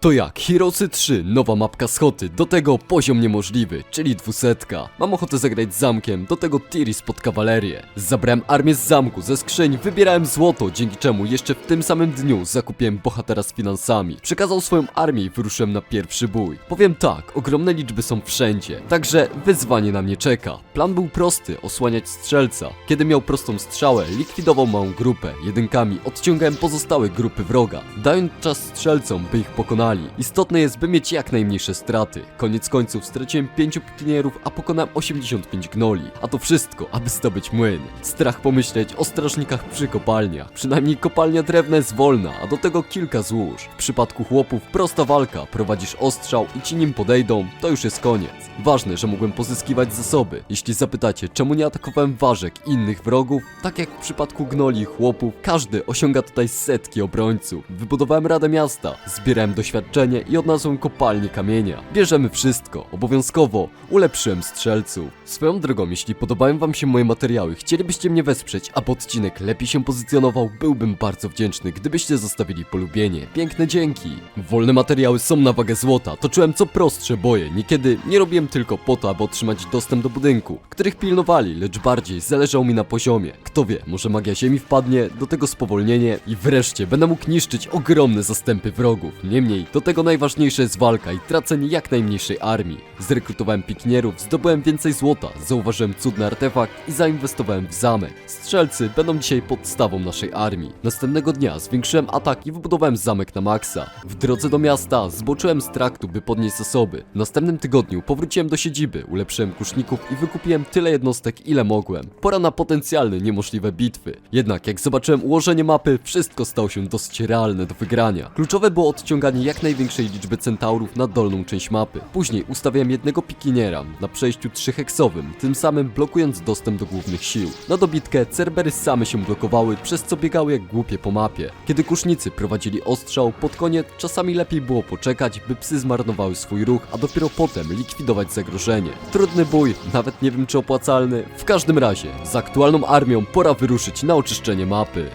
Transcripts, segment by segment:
To jak, Heroesy 3, nowa mapka schoty, do tego poziom niemożliwy, czyli dwusetka. Mam ochotę zagrać zamkiem, do tego Tiris pod kawalerię. Zabrałem armię z zamku, ze skrzyń, wybierałem złoto, dzięki czemu jeszcze w tym samym dniu zakupiłem bohatera z finansami. Przekazał swoją armię i wyruszyłem na pierwszy bój. Powiem tak, ogromne liczby są wszędzie, także wyzwanie na mnie czeka. Plan był prosty, osłaniać strzelca. Kiedy miał prostą strzałę, likwidował małą grupę, jedynkami odciągałem pozostałe grupy wroga, dając czas strzelcom, by ich Istotne jest, by mieć jak najmniejsze straty. Koniec końców straciłem 5 pikinierów, a pokonałem 85 gnoli. A to wszystko, aby zdobyć młyn. Strach pomyśleć o strażnikach przy kopalniach. Przynajmniej kopalnia drewna jest wolna, a do tego kilka złóż. W przypadku chłopów prosta walka, prowadzisz ostrzał i ci nim podejdą, to już jest koniec. Ważne, że mogłem pozyskiwać zasoby. Jeśli zapytacie, czemu nie atakowałem ważek i innych wrogów, tak jak w przypadku gnoli i chłopów, każdy osiąga tutaj setki obrońców. Wybudowałem Radę Miasta, zbierałem doświadczenie i odnalazłem kopalnię kamienia. Bierzemy wszystko, obowiązkowo ulepszyłem strzelców. Swoją drogą, jeśli podobają wam się moje materiały, chcielibyście mnie wesprzeć, aby odcinek lepiej się pozycjonował, byłbym bardzo wdzięczny, gdybyście zostawili polubienie. Piękne dzięki! Wolne materiały są na wagę złota, toczyłem co prostsze boje, niekiedy nie robiłem tylko po to, aby otrzymać dostęp do budynku, których pilnowali, lecz bardziej zależało mi na poziomie. Kto wie, może magia ziemi wpadnie, do tego spowolnienie i wreszcie będę mógł niszczyć ogromne zastępy wrogów. Niemniej, do tego najważniejsze jest walka i tracenie jak najmniejszej armii. Zrekrutowałem pikinierów, zdobyłem więcej złota, zauważyłem cudny artefakt i zainwestowałem w zamek. Strzelcy będą dzisiaj podstawą naszej armii. Następnego dnia zwiększyłem atak i wybudowałem zamek na maksa. W drodze do miasta zboczyłem z traktu, by podnieść zasoby. W następnym tygodniu powróciłem do siedziby, ulepszyłem kuszników i wykupiłem tyle jednostek, ile mogłem. Pora na potencjalne niemożliwe bitwy. Jednak jak zobaczyłem ułożenie mapy, wszystko stało się dosyć realne do wygrania. Kluczowe było odciąganie jak największej liczby centaurów na dolną część mapy. Później ustawiałem jednego pikiniera na przejściu trzyheksowym, tym samym blokując dostęp do głównych sił. Na dobitkę Cerbery same się blokowały, przez co biegały jak głupie po mapie. Kiedy kusznicy prowadzili ostrzał, pod koniec czasami lepiej było poczekać, by psy zmarnowały swój ruch, a dopiero potem likwidować zagrożenie. Trudny bój, nawet nie wiem czy opłacalny. W każdym razie, z aktualną armią pora wyruszyć na oczyszczenie mapy.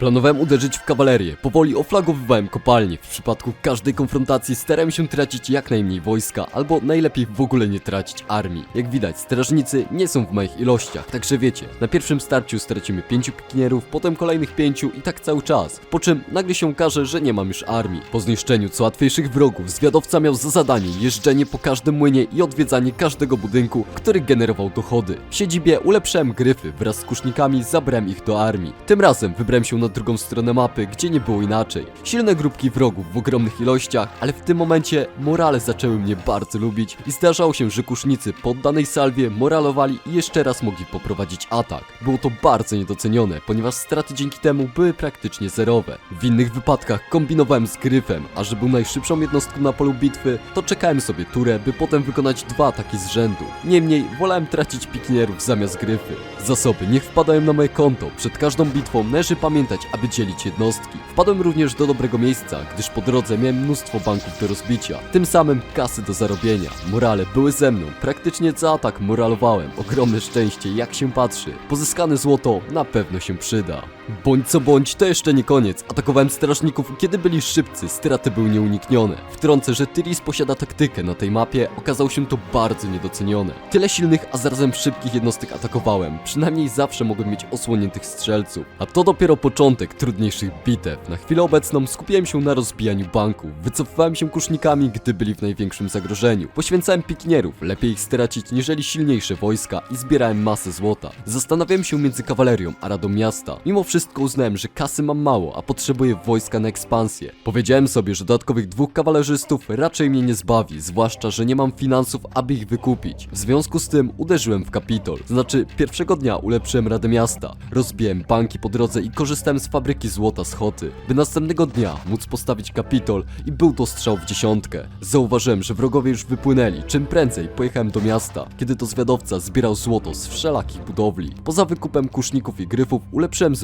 Planowałem uderzyć w kawalerię, powoli oflagowywałem kopalnię. W przypadku każdej konfrontacji starałem się tracić jak najmniej wojska, albo najlepiej w ogóle nie tracić armii. Jak widać, strażnicy nie są w moich ilościach, także wiecie, na pierwszym starciu stracimy pięciu pikinierów, potem kolejnych pięciu i tak cały czas. Po czym nagle się okaże, że nie mam już armii. Po zniszczeniu co łatwiejszych wrogów, zwiadowca miał za zadanie jeżdżenie po każdym młynie i odwiedzanie każdego budynku, który generował dochody. W siedzibie ulepszałem gryfy, wraz z kusznikami zabrałem ich do armii. Tym razem wybrałem się na drugą stronę mapy, gdzie nie było inaczej. Silne grupki wrogów w ogromnych ilościach, ale w tym momencie morale zaczęły mnie bardzo lubić i zdarzało się, że kusznicy po danej salwie moralowali i jeszcze raz mogli poprowadzić atak. Było to bardzo niedocenione, ponieważ straty dzięki temu były praktycznie zerowe. W innych wypadkach kombinowałem z gryfem, a że był najszybszą jednostką na polu bitwy, to czekałem sobie turę, by potem wykonać dwa ataki z rzędu. Niemniej wolałem tracić pikinierów zamiast gryfy. Zasoby niech wpadają na moje konto. Przed każdą bitwą należy pamiętać, aby dzielić jednostki. Wpadłem również do dobrego miejsca, gdyż po drodze miałem mnóstwo banków do rozbicia, tym samym kasy do zarobienia. Morale były ze mną, praktycznie za atak moralowałem. Ogromne szczęście, jak się patrzy. Pozyskane złoto na pewno się przyda. Bądź co bądź, to jeszcze nie koniec. Atakowałem strażników, kiedy byli szybcy, straty były nieuniknione. Wtrącę, że Tyris posiada taktykę na tej mapie, okazało się to bardzo niedocenione. Tyle silnych, a zarazem szybkich jednostek atakowałem. Przynajmniej zawsze mogłem mieć osłoniętych strzelców. A to dopiero początek trudniejszych bitew. Na chwilę obecną skupiłem się na rozbijaniu banków. Wycofywałem się kusznikami, gdy byli w największym zagrożeniu. Poświęcałem pikinierów, lepiej ich stracić niżeli silniejsze wojska i zbierałem masę złota. Zastanawiałem się między kawalerią a radą miasta. Mimo wszystko uznałem, że kasy mam mało, a potrzebuję wojska na ekspansję. Powiedziałem sobie, że dodatkowych dwóch kawalerzystów raczej mnie nie zbawi, zwłaszcza, że nie mam finansów, aby ich wykupić. W związku z tym uderzyłem w kapitol. Znaczy, pierwszego dnia ulepszyłem radę miasta. Rozbiłem banki po drodze i korzystałem z fabryki złota z Hoty, by następnego dnia móc postawić kapitol i był to strzał w dziesiątkę. Zauważyłem, że wrogowie już wypłynęli, czym prędzej pojechałem do miasta, kiedy to zwiadowca zbierał złoto z wszelakich budowli. Poza wykupem kuszników i gryfów ulepszyłem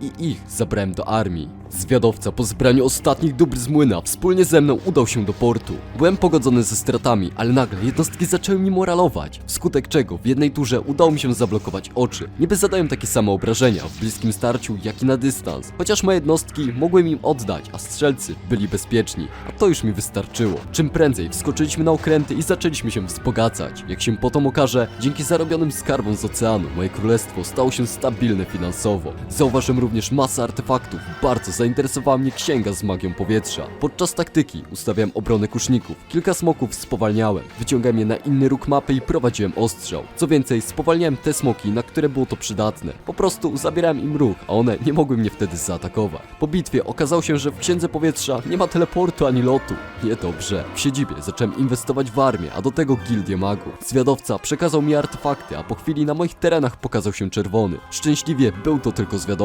i ich zabrałem do armii. Zwiadowca po zbraniu ostatnich dóbr z młyna wspólnie ze mną udał się do portu. Byłem pogodzony ze stratami, ale nagle jednostki zaczęły mi moralować, wskutek czego w jednej turze udało mi się zablokować oczy. Niby zadają takie same obrażenia w bliskim starciu, jak i na dystans, chociaż moje jednostki mogłem im oddać, a strzelcy byli bezpieczni, a to już mi wystarczyło. Czym prędzej wskoczyliśmy na okręty i zaczęliśmy się wzbogacać. Jak się potem okaże, dzięki zarobionym skarbom z oceanu, moje królestwo stało się stabilne finansowo. Zauważyłem również masę artefaktów, bardzo zainteresowała mnie księga z magią powietrza. Podczas taktyki ustawiałem obronę kuszników, kilka smoków spowalniałem, wyciągałem je na inny róg mapy i prowadziłem ostrzał. Co więcej, spowalniałem te smoki, na które było to przydatne. Po prostu zabierałem im ruch, a one nie mogły mnie wtedy zaatakować. Po bitwie okazało się, że w księdze powietrza nie ma teleportu ani lotu. Niedobrze. W siedzibie zacząłem inwestować w armię, a do tego gildię magów. Zwiadowca przekazał mi artefakty, a po chwili na moich terenach pokazał się czerwony. Szczęśliwie był to tylko zwiadowca.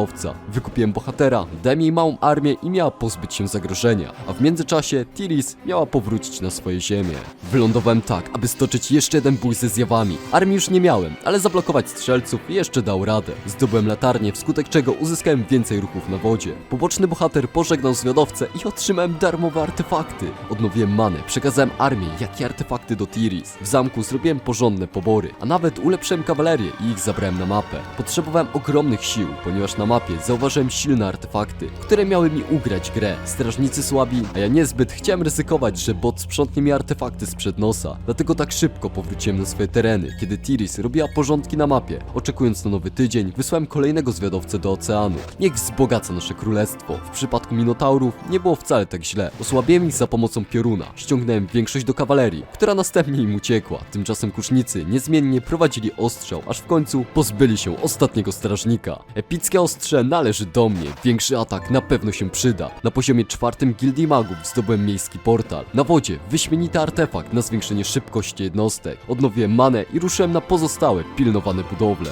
Wykupiłem bohatera, dałem jej małą armię i miała pozbyć się zagrożenia, a w międzyczasie Tiris miała powrócić na swoje ziemię. Wylądowałem tak, aby stoczyć jeszcze jeden bój ze zjawami. Armii już nie miałem, ale zablokować strzelców jeszcze dał radę. Zdobyłem latarnię, wskutek czego uzyskałem więcej ruchów na wodzie. Poboczny bohater pożegnał zwiadowcę i otrzymałem darmowe artefakty. Odnowiłem manę, przekazałem armię, jak i artefakty do Tiris. W zamku zrobiłem porządne pobory, a nawet ulepszyłem kawalerię i ich zabrałem na mapę. Potrzebowałem ogromnych sił, ponieważ na mapie zauważyłem silne artefakty, które miały mi ugrać grę. Strażnicy słabi, a ja niezbyt chciałem ryzykować, że bot sprzątnie mi artefakty sprzed nosa. Dlatego tak szybko powróciłem na swoje tereny, kiedy Tiris robiła porządki na mapie. Oczekując na nowy tydzień, wysłałem kolejnego zwiadowcę do oceanu. Niech wzbogaca nasze królestwo. W przypadku Minotaurów nie było wcale tak źle. Osłabiłem ich za pomocą pioruna. Ściągnąłem większość do kawalerii, która następnie im uciekła. Tymczasem kusznicy niezmiennie prowadzili ostrzał, aż w końcu pozbyli się ostatniego strażnika. Epickie ostrze należy do mnie. Większy atak na pewno się przyda. Na poziomie czwartym Gildii Magów zdobyłem miejski portal. Na wodzie wyśmienity artefakt na zwiększenie szybkości jednostek. Odnowiłem manę i ruszyłem na pozostałe pilnowane budowle.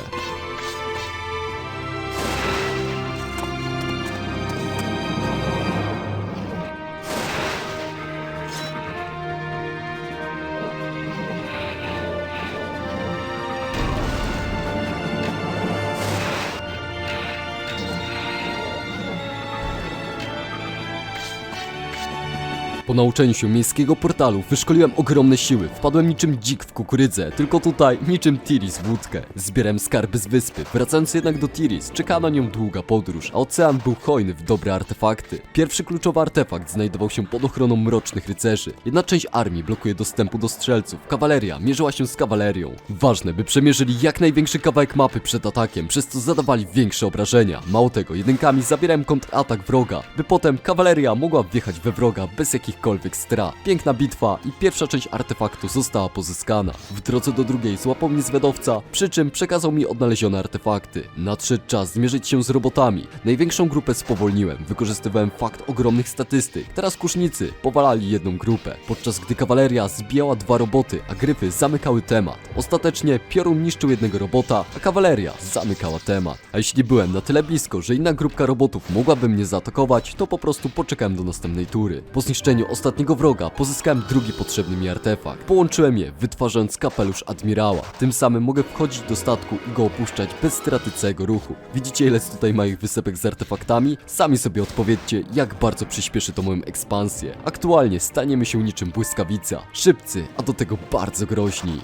Po nauczeniu się miejskiego portalu wyszkoliłem ogromne siły, wpadłem niczym dzik w kukurydzę, tylko tutaj niczym Tiris w łódkę. Zbierałem skarby z wyspy, wracając jednak do Tiris, czekała na nią długa podróż, a ocean był hojny w dobre artefakty. Pierwszy kluczowy artefakt znajdował się pod ochroną mrocznych rycerzy. Jedna część armii blokuje dostępu do strzelców, kawaleria mierzyła się z kawalerią. Ważne, by przemierzyli jak największy kawałek mapy przed atakiem, przez co zadawali większe obrażenia. Mało tego, jedynkami zabierałem kontratak wroga, by potem kawaleria mogła wjechać we wroga bez jakichkolwiek strat. Piękna bitwa i pierwsza część artefaktu została pozyskana. W drodze do drugiej złapał mnie zwiadowca, przy czym przekazał mi odnalezione artefakty. Nadszedł czas zmierzyć się z robotami. Największą grupę spowolniłem, wykorzystywałem fakt ogromnych statystyk. Teraz kusznicy powalali jedną grupę, podczas gdy kawaleria zbijała dwa roboty, a gryfy zamykały temat. Ostatecznie piorun niszczył jednego robota, a kawaleria zamykała temat. A jeśli byłem na tyle blisko, że inna grupka robotów mogłaby mnie zaatakować, to po prostu poczekałem do następnej tury. Po zniszczeniu ostatniego wroga pozyskałem drugi potrzebny mi artefakt. Połączyłem je, wytwarzając kapelusz admirała. Tym samym mogę wchodzić do statku i go opuszczać bez straty całego ruchu. Widzicie ile jest tutaj małych wysepek z artefaktami? Sami sobie odpowiedzcie, jak bardzo przyspieszy to moją ekspansję. Aktualnie staniemy się niczym błyskawica. Szybcy, a do tego bardzo groźni.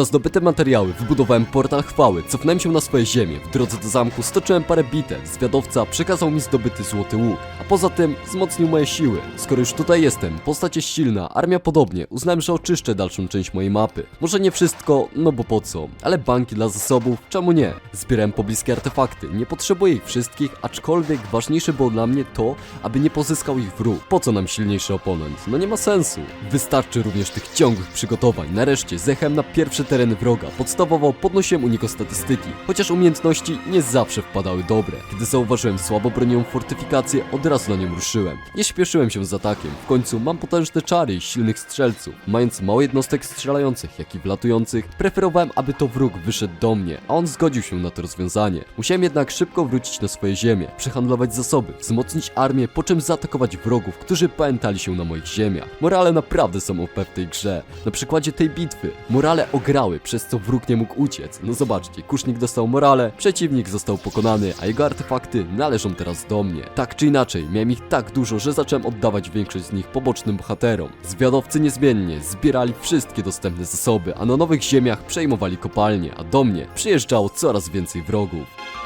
Za zdobyte materiały wybudowałem portal chwały, cofnąłem się na swoje ziemię. W drodze do zamku stoczyłem parę bitew. Zwiadowca przekazał mi zdobyty złoty łuk, a poza tym wzmocnił moje siły. Skoro już tutaj jestem, postać jest silna, armia podobnie, uznałem, że oczyszczę dalszą część mojej mapy. Może nie wszystko, no bo po co? Ale banki dla zasobów, czemu nie? Zbierałem pobliskie artefakty, nie potrzebuję ich wszystkich, aczkolwiek ważniejsze było dla mnie to, aby nie pozyskał ich wróg. Po co nam silniejszy oponent? No nie ma sensu. Wystarczy również tych ciągłych przygotowań. Nareszcie zjechałem na pierwsze tereny wroga. Podstawowo podnosiłem u niego statystyki, chociaż umiejętności nie zawsze wpadały dobre. Kiedy zauważyłem słabo bronią fortyfikację, od razu na nią ruszyłem. Nie śpieszyłem się z atakiem, w końcu mam potężne czary i silnych strzelców. Mając mało jednostek strzelających, jak i wlatujących, preferowałem, aby to wróg wyszedł do mnie, a on zgodził się na to rozwiązanie. Musiałem jednak szybko wrócić na swoje ziemię, przehandlować zasoby, wzmocnić armię, po czym zaatakować wrogów, którzy pamiętali się na moich ziemiach. Morale naprawdę są OP w tej grze. Na przykładzie tej bitwy, morale ograły, przez co wróg nie mógł uciec. No zobaczcie, kusznik dostał morale, przeciwnik został pokonany, a jego artefakty należą teraz do mnie. Tak czy inaczej, miałem ich tak dużo, że zacząłem oddawać większość z nich pobocznym bohaterom. Zwiadowcy niezmiennie zbierali wszystkie dostępne zasoby, a na nowych ziemiach przejmowali kopalnie, a do mnie przyjeżdżało coraz więcej wrogów.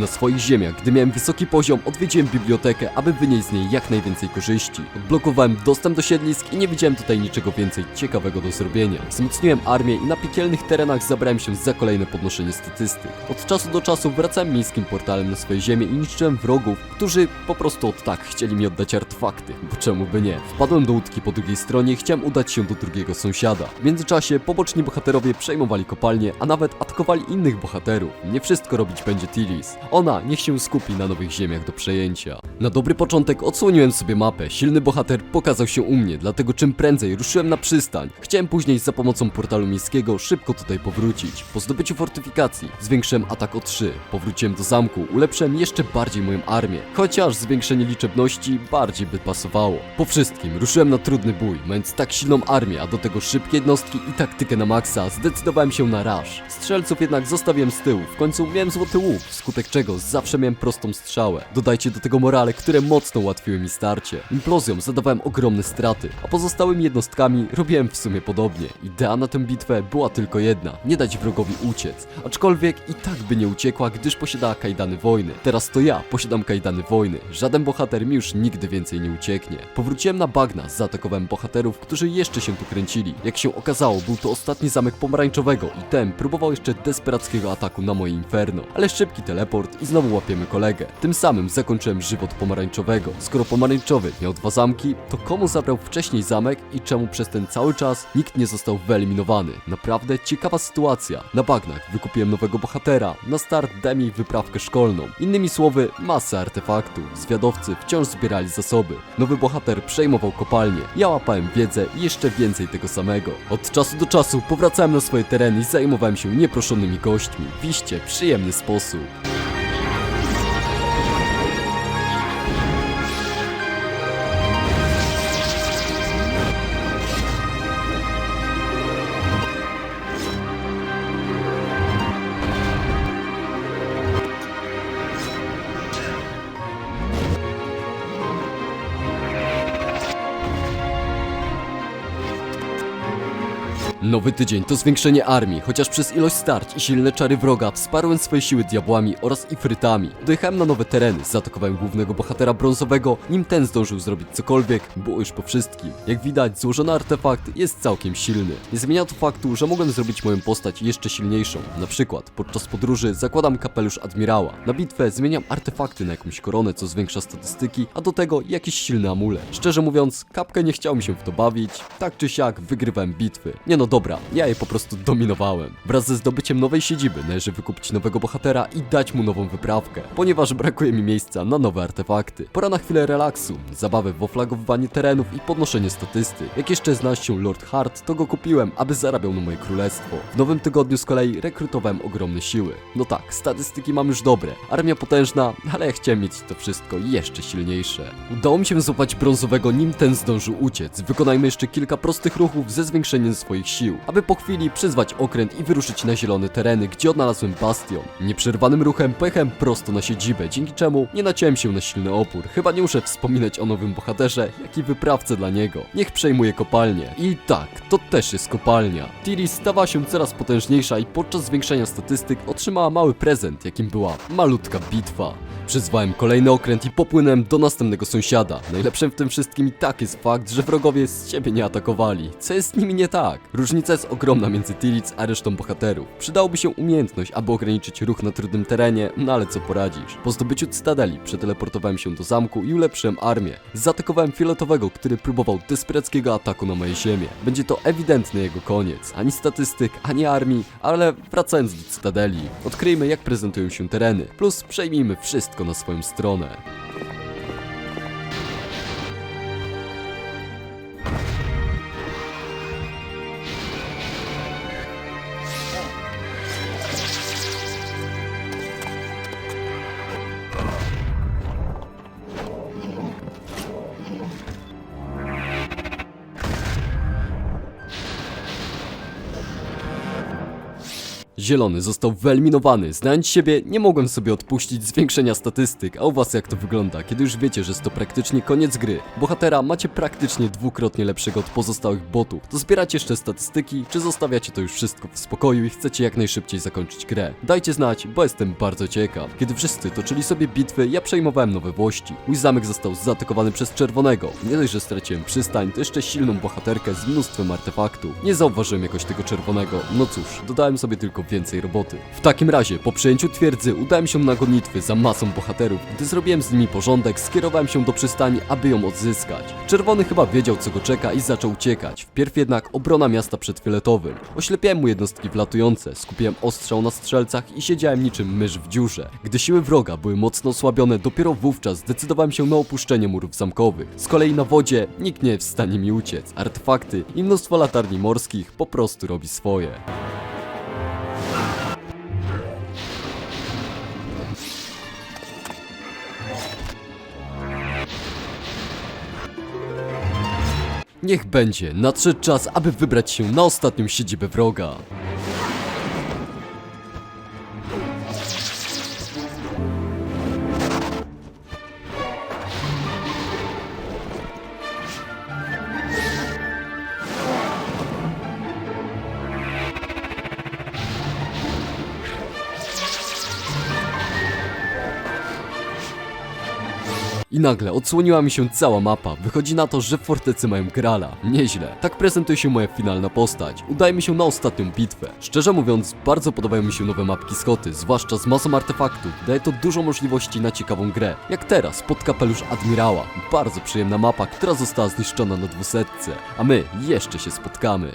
Na swoich ziemiach, gdy miałem wysoki poziom, odwiedziłem bibliotekę, aby wynieść z niej jak najwięcej korzyści. Odblokowałem dostęp do siedlisk i nie widziałem tutaj niczego więcej ciekawego do zrobienia. Wzmocniłem armię i na piekielnych terenach zabrałem się za kolejne podnoszenie statystyk. Od czasu do czasu wracałem miejskim portalem na swoje ziemię i niszczyłem wrogów, którzy po prostu od tak chcieli mi oddać artefakty, bo czemu by nie. Wpadłem do łódki po drugiej stronie i chciałem udać się do drugiego sąsiada. W międzyczasie poboczni bohaterowie przejmowali kopalnie, a nawet atakowali innych bohaterów. Nie wszystko robić będzie Tilis. Ona niech się skupi na nowych ziemiach do przejęcia. Na dobry początek odsłoniłem sobie mapę. Silny bohater pokazał się u mnie, dlatego czym prędzej ruszyłem na przystań. Chciałem później za pomocą portalu miejskiego szybko tutaj powrócić. Po zdobyciu fortyfikacji zwiększyłem atak o 3. Powróciłem do zamku, ulepszyłem jeszcze bardziej moją armię. Chociaż zwiększenie liczebności bardziej by pasowało. Po wszystkim ruszyłem na trudny bój, mając tak silną armię, a do tego szybkie jednostki i taktykę na maksa, zdecydowałem się na raż. Strzelców jednak zostawiłem z tyłu. W końcu miałem złoty łuk, wskutek czego zawsze miałem prostą strzałę. Dodajcie do tego morale, które mocno ułatwiły mi starcie. Implozją zadawałem ogromne straty, a pozostałymi jednostkami robiłem w sumie podobnie. Idea na tę bitwę była tylko jedna, nie dać wrogowi uciec. Aczkolwiek i tak by nie uciekła, gdyż posiadała kajdany wojny. Teraz to ja posiadam kajdany wojny. Żaden bohater mi już nigdy więcej nie ucieknie. Powróciłem na bagna, zaatakowałem bohaterów, którzy jeszcze się tu kręcili. Jak się okazało, był to ostatni zamek pomarańczowego i ten próbował jeszcze desperackiego ataku na moje inferno. Ale szybki teleport i znowu łapiemy kolegę. Tym samym zakończyłem żywot pomarańczowego. Skoro pomarańczowy miał dwa zamki, to komu zabrał wcześniej zamek i czemu przez ten cały czas nikt nie został wyeliminowany? Naprawdę ciekawa sytuacja. Na bagnach wykupiłem nowego bohatera, na start jej wyprawkę szkolną. Innymi słowy, masę artefaktów. Zwiadowcy wciąż zbierali zasoby. Nowy bohater przejmował kopalnię. Ja łapałem wiedzę i jeszcze więcej tego samego. Od czasu do czasu powracałem na swoje tereny i zajmowałem się nieproszonymi gośćmi. W iście przyjemny sposób. Nowy tydzień to zwiększenie armii, chociaż przez ilość starć i silne czary wroga wsparłem swoje siły diabłami oraz ifrytami. Dojechałem na nowe tereny, zaatakowałem głównego bohatera brązowego, nim ten zdążył zrobić cokolwiek, było już po wszystkim. Jak widać, złożony artefakt jest całkiem silny. Nie zmienia to faktu, że mogłem zrobić moją postać jeszcze silniejszą. Na przykład, podczas podróży zakładam kapelusz admirała. Na bitwę zmieniam artefakty na jakąś koronę, co zwiększa statystyki, a do tego jakiś silny amulet. Szczerze mówiąc, kapkę nie chciał mi się w to bawić, tak czy siak wygrywałem bitwy. Nie no ja je po prostu dominowałem. Wraz ze zdobyciem nowej siedziby należy wykupić nowego bohatera i dać mu nową wyprawkę, ponieważ brakuje mi miejsca na nowe artefakty. Pora na chwilę relaksu, zabawę w oflagowywanie terenów i podnoszenie statystyk. Jak jeszcze znalazł się Lord Hart, to go kupiłem, aby zarabiał na moje królestwo. W nowym tygodniu z kolei rekrutowałem ogromne siły. No tak, statystyki mam już dobre, armia potężna, ale ja chciałem mieć to wszystko jeszcze silniejsze. Udało mi się złapać brązowego, nim ten zdążył uciec. Wykonajmy jeszcze kilka prostych ruchów ze zwiększeniem swoich sił, aby po chwili przyzwać okręt i wyruszyć na zielone tereny, gdzie odnalazłem bastion. Nieprzerwanym ruchem pojechałem prosto na siedzibę, dzięki czemu nie naciąłem się na silny opór. Chyba nie muszę wspominać o nowym bohaterze, jak i wyprawce dla niego. Niech przejmuje kopalnię. I tak, to też jest kopalnia. Tiris stawała się coraz potężniejsza i podczas zwiększania statystyk otrzymała mały prezent, jakim była malutka bitwa. Przyzwałem kolejny okręt i popłynąłem do następnego sąsiada. Najlepszym w tym wszystkim i tak jest fakt, że wrogowie z ciebie nie atakowali. Co jest z nimi nie tak? Różnica jest ogromna między Tilic a resztą bohaterów. Przydałoby się umiejętność, aby ograniczyć ruch na trudnym terenie, no ale co poradzisz. Po zdobyciu Cytadeli przeteleportowałem się do zamku i ulepszyłem armię. Zaatakowałem fioletowego, który próbował desperackiego ataku na moje ziemię. Będzie to ewidentny jego koniec. Ani statystyk, ani armii, ale wracając do Cytadeli, odkryjmy jak prezentują się tereny, plus przejmijmy wszystko na swoją stronę. Zielony został wyeliminowany. Znając siebie, nie mogłem sobie odpuścić zwiększenia statystyk, a u was jak to wygląda, kiedy już wiecie, że jest to praktycznie koniec gry. Bohatera macie praktycznie dwukrotnie lepszego od pozostałych botów. To zbieracie jeszcze statystyki, czy zostawiacie to już wszystko w spokoju i chcecie jak najszybciej zakończyć grę. Dajcie znać, bo jestem bardzo ciekaw. Kiedy wszyscy toczyli sobie bitwy, ja przejmowałem nowe włości. Mój zamek został zaatakowany przez czerwonego. Nie dość, że straciłem przystań, to jeszcze silną bohaterkę z mnóstwem artefaktów. Nie zauważyłem jakoś tego czerwonego. No cóż, dodałem sobie tylko więcej roboty. W takim razie, po przejęciu twierdzy, udałem się na gonitwy za masą bohaterów. Gdy zrobiłem z nimi porządek, skierowałem się do przystani, aby ją odzyskać. Czerwony chyba wiedział, co go czeka i zaczął uciekać. Wpierw jednak obrona miasta przed fioletowym. Oślepiałem mu jednostki wlatujące, skupiłem ostrzał na strzelcach i siedziałem niczym mysz w dziurze. Gdy siły wroga były mocno osłabione, dopiero wówczas zdecydowałem się na opuszczenie murów zamkowych. Z kolei na wodzie nikt nie jest w stanie mi uciec. Artefakty i mnóstwo latarni morskich po prostu robi swoje. Niech będzie, nadszedł czas, aby wybrać się na ostatnią siedzibę wroga. I nagle odsłoniła mi się cała mapa. Wychodzi na to, że fortecy mają Grala. Nieźle. Tak prezentuje się moja finalna postać. Udajmy się na ostatnią bitwę. Szczerze mówiąc, bardzo podobają mi się nowe mapki Skoty, zwłaszcza z masą artefaktów. Daje to dużo możliwości na ciekawą grę. Jak teraz, pod kapelusz Admirała. Bardzo przyjemna mapa, która została zniszczona na dwusetce. A my jeszcze się spotkamy.